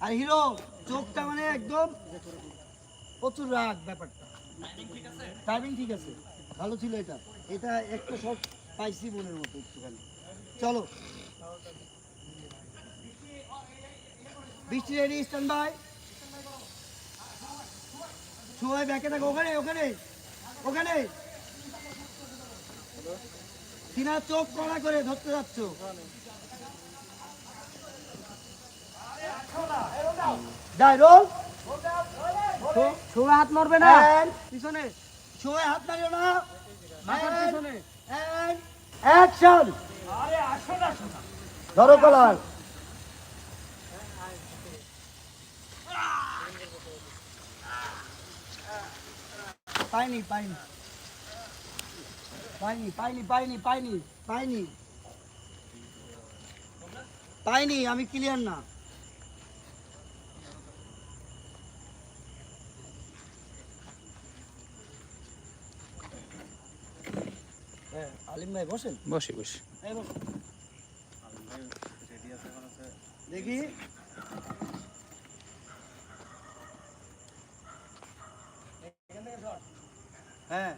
আর hero, চোখটা মানে একদম প্রচুর রাগ ব্যাপারটা। টাইমিং ঠিক আছে। ভালো ছিল এটা। এটা একটা শট পাইছি মনের মতো একটুখানি। চলো। বৃষ্টি রেডি স্ট্যান্ড বাই সবাই ব্যাকে থাকো ওখানে ওখানে ওখানে। কিনা চোখ কড়া করে ধরতে যাচ্ছ। হাত মারবে না। পিছনে। সবাই হাত নাড়িও না। And- পিছনে। Action! ধরো কলার। পাইনি পাইনি। পাইনি পাইনি পাইনি পাইনি পাইনি। পাইনি আমি ক্লিয়ার না। হ্যাঁ আলিম ভাই বসেন। বসি বসি। দেখি। হ্যাঁ।